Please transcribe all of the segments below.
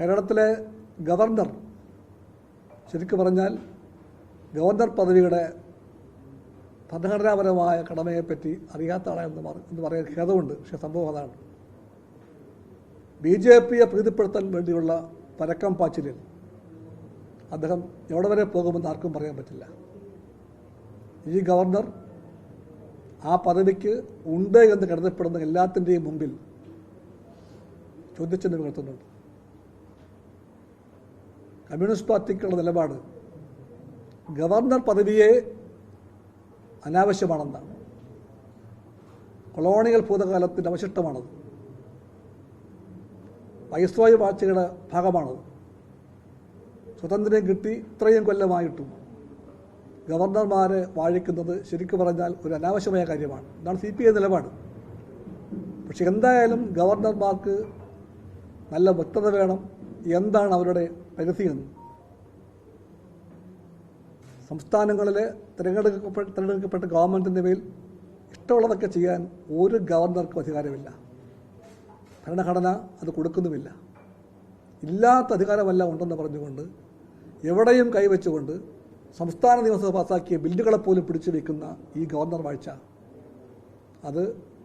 കേരളത്തിലെ ഗവർണർ ശരിക്കും പറഞ്ഞാൽ ഗവർണർ പദവിയുടെ ഭരണഘടനാപരമായ കടമയെപ്പറ്റി അറിയാത്ത ആളാണെന്ന് എന്ന് പറയാൻ ഖേദമുണ്ട്. പക്ഷേ സംഭവം അതാണ്. ബി ജെ പിയെ പ്രീതിപ്പെടുത്താൻ വേണ്ടിയുള്ള പരക്കം പാച്ചിലിൽ അദ്ദേഹം എവിടെ വരെ പോകുമെന്ന് ആർക്കും പറയാൻ പറ്റില്ല. ഈ ഗവർണർ ആ പദവിക്ക് ഉണ്ട് എന്ന് കരുതപ്പെടുന്ന എല്ലാത്തിന്റെയും മുമ്പിൽ ചോദ്യചിഹ്നം ഉയർത്തുന്നുണ്ട്. കമ്മ്യൂണിസ്റ്റ് പാർട്ടിക്കുള്ള നിലപാട്. ഗവർണർ പദവിയെ അനാവശ്യമാണെന്നാണ്. കൊളോണിയൽ ഭൂതകാലത്തിന്റെ അവശിഷ്ടമാണത്. വൈസ്രോയ വാഴ്ചയുടെ ഭാഗമാണത്. സ്വതന്ത്രം കിട്ടി ഇത്രയും കൊല്ലമായിട്ടും ഗവർണർമാരെ വാഴിക്കുന്നത് ശരിക്കും പറഞ്ഞാൽ ഒരു അനാവശ്യമായ കാര്യമാണ്. ഇതാണ് സി പി ഐ നിലപാട്. പക്ഷെ എന്തായാലും ഗവർണർമാർക്ക് നല്ല വ്യക്തത വേണം. എന്താണ് അവരുടെ പരിധി എന്ന് സംസ്ഥാനങ്ങളിലെ തിരഞ്ഞെടുക്കപ്പെട്ട തിരഞ്ഞെടുക്കപ്പെട്ട ഗവൺമെന്റിന്റെ മേൽ ഇഷ്ടമുള്ളതൊക്കെ ചെയ്യാൻ ഒരു ഗവർണർക്കും അധികാരമില്ല. ഭരണഘടന അത് കൊടുക്കുന്നുമില്ല. ഇല്ലാത്ത അധികാരമല്ല ഉണ്ടെന്ന് പറഞ്ഞുകൊണ്ട് എവിടെയും കൈവച്ചുകൊണ്ട് സംസ്ഥാന നിയമസഭ പാസാക്കിയ ബില്ലുകളെ പോലും പിടിച്ചു വയ്ക്കുന്ന ഈ ഗവർണർ വാഴ്ച അത്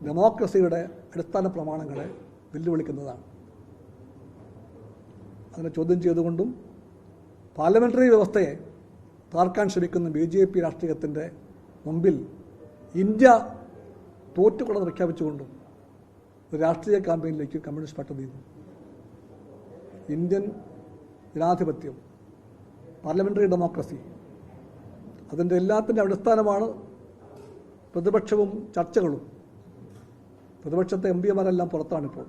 ഡെമോക്രസിയുടെ അടിസ്ഥാന പ്രമാണങ്ങളെ വെല്ലുവിളിക്കുന്നതാണ്. അതിനെ ചോദ്യം ചെയ്തുകൊണ്ടും പാർലമെന്ററി വ്യവസ്ഥയെ താർക്കാൻ ശ്രമിക്കുന്ന ബി ജെ പി രാഷ്ട്രീയത്തിന്റെ മുമ്പിൽ ഇന്ത്യ തോറ്റുകൊണ്ടെന്ന് പ്രഖ്യാപിച്ചുകൊണ്ടും ഒരു രാഷ്ട്രീയ ക്യാമ്പയിനിലേക്ക് കമ്മ്യൂണിസ്റ്റ് പാർട്ടി നീങ്ങും ഇന്ത്യൻ ജനാധിപത്യം പാർലമെന്ററി ഡെമോക്രസി അതിന്റെ എല്ലാത്തിന്റെ അടിസ്ഥാനമാണ് പ്രതിപക്ഷവും ചർച്ചകളും. പ്രതിപക്ഷത്തെ എം പിമാരെല്ലാം പുറത്താണിപ്പോൾ.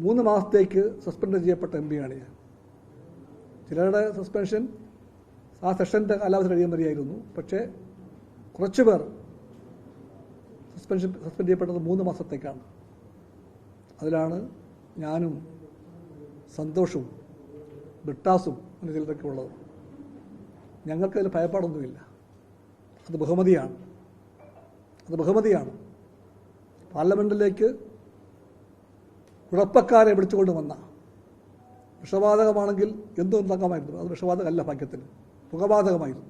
മൂന്ന് മാസത്തേക്ക് സസ്പെൻഡ് ചെയ്യപ്പെട്ട എം പിയാണ് ഞാൻ. ചിലരുടെ സസ്പെൻഷൻ ആ സെഷന്റെ കാലാവധി കഴിയാൻ വരെയായിരുന്നു. പക്ഷേ കുറച്ച് പേർ സസ്പെൻഷൻ സസ്പെൻഡ് ചെയ്യപ്പെട്ടത് മൂന്ന് മാസത്തേക്കാണ്. അതിലാണ് ഞാനും സന്തോഷവും ബ്രിട്ടാസും അങ്ങനെ ചിലരൊക്കെ ഉള്ളത്. ഞങ്ങൾക്കതിൽ ഭയപ്പാടൊന്നുമില്ല. അത് ബഹുമതിയാണ്. അത് ബഹുമതിയാണ്. പാർലമെന്റിലേക്ക് കുഴപ്പക്കാരെ വിളിച്ചുകൊണ്ട് വന്ന. വിഷവാതകമാണെങ്കിൽ എന്തും ഉണ്ടാക്കാമായിരുന്നു. അത് വിഷവാതകമല്ല ഭാഗ്യത്തിന്. പുകവാതകമായിരുന്നു.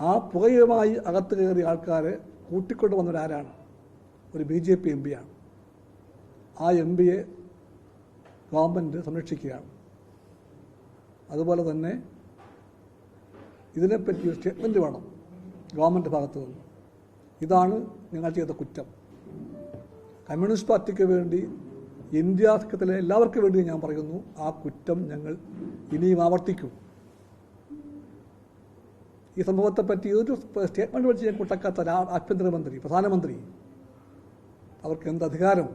ആ പുകയുമായി അകത്ത് കയറിയ ആൾക്കാരെ കൂട്ടിക്കൊണ്ട് വന്നവരാരാണ്? ഒരു ബി ജെ പി എം പിയാണ് ആ എം പിയെ ഗവൺമെന്റ് സംരക്ഷിക്കുകയാണ്. അതുപോലെ തന്നെ ഇതിനെപ്പറ്റി ഒരു സ്റ്റേറ്റ്മെന്റ് വേണം ഗവൺമെന്റ് ഭാഗത്തു നിന്ന്. ഇതാണ് നിങ്ങൾ ചെയ്ത കുറ്റം. കമ്മ്യൂണിസ്റ്റ് പാർട്ടിക്ക് വേണ്ടി ഇന്ത്യ എല്ലാവർക്കും വേണ്ടി ഞാൻ പറയുന്നു ആ കുറ്റം ഞങ്ങൾ ഇനിയും ആവർത്തിക്കും. ഈ സംഭവത്തെ പറ്റി ഒരു സ്റ്റേറ്റ്മെന്റ് വെച്ച് ഞാൻ കൂട്ടക്കാത്ത ആഭ്യന്തരമന്ത്രി പ്രധാനമന്ത്രി അവർക്ക് എന്ത് അധികാരം?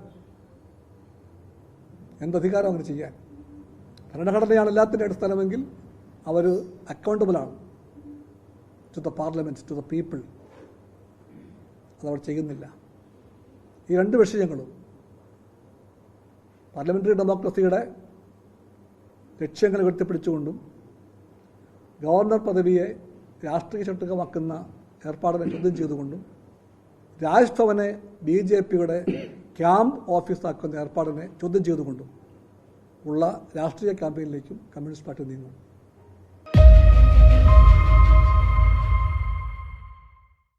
എന്ത് അധികാരം അങ്ങനെ ചെയ്യാൻ? ഭരണഘടനയാണ് എല്ലാത്തിന്റെ അടിസ്ഥാനമെങ്കിൽ അവർ അക്കൗണ്ടബിളാണ് to the parliament to the people അതവർ ചെയ്യുന്നില്ല. ഈ രണ്ട് വിഷയങ്ങളും പാർലമെന്ററി ഡെമോക്രസിയുടെ ലക്ഷ്യങ്ങൾ ഉയർത്തിപ്പിടിച്ചുകൊണ്ടും ഗവർണർ പദവിയെ രാഷ്ട്രീയ ചട്ടുകമാക്കുന്ന ഏർപ്പാടിനെ ചോദ്യം ചെയ്തുകൊണ്ടും രാജ്ഭവനെ ബി ജെ പിയുടെ ക്യാമ്പ് ഓഫീസാക്കുന്ന ഏർപ്പാടിനെ ചോദ്യം ചെയ്തുകൊണ്ടും ഉള്ള രാഷ്ട്രീയ ക്യാമ്പയിനിലേക്കും കമ്മ്യൂണിസ്റ്റ് പാർട്ടി നീങ്ങും.